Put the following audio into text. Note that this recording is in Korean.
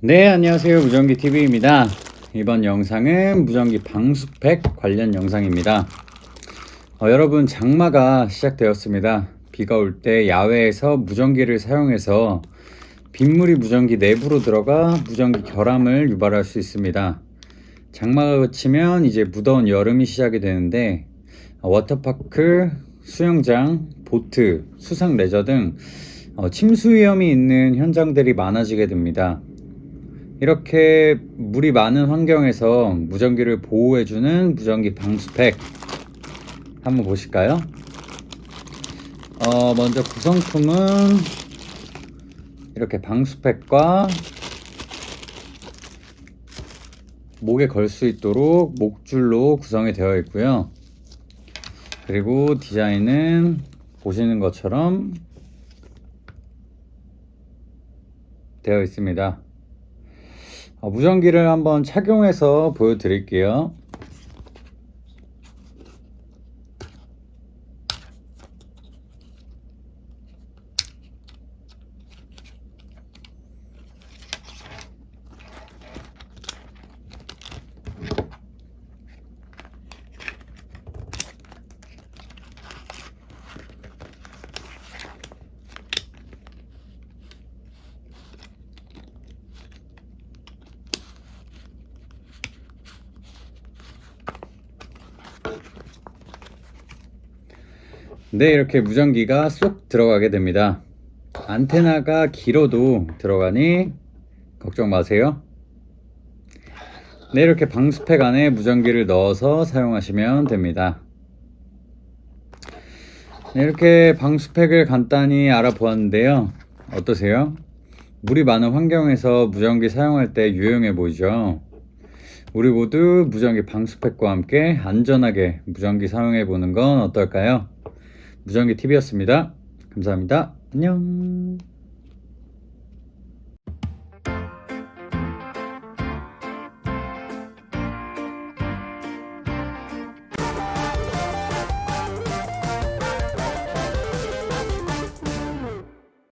네, 안녕하세요. 무전기 TV입니다. 이번 영상은 무전기 방수팩 관련 영상입니다. 어, 여러분, 장마가 시작되었습니다. 비가 올 때 야외에서 무전기를 사용해서 빗물이 무전기 내부로 들어가 무전기 결함을 유발할 수 있습니다. 장마가 그치면 이제 무더운 여름이 시작이 되는데 어, 워터파크, 수영장, 보트, 수상 레저 등 어, 침수 위험이 있는 현장들이 많아지게 됩니다. 이렇게 물이 많은 환경에서 무전기를 보호해주는 무전기 방수팩 한번 보실까요? 어, 먼저 구성품은 이렇게 방수팩과 목에 걸 수 있도록 목줄로 구성이 되어 있고요. 그리고 디자인은 보시는 것처럼 되어 있습니다. 어, 무전기를 한번 착용해서 보여드릴게요. 네, 이렇게 무전기가 쏙 들어가게 됩니다. 안테나가 길어도 들어가니 걱정 마세요. 네, 이렇게 방수팩 안에 무전기를 넣어서 사용하시면 됩니다. 네, 이렇게 방수팩을 간단히 알아보았는데요. 어떠세요? 물이 많은 환경에서 무전기 사용할 때 유용해 보이죠? 우리 모두 무전기 방수팩과 함께 안전하게 무전기 사용해 보는 건 어떨까요? 무전기 TV였습니다. 감사합니다. 안녕.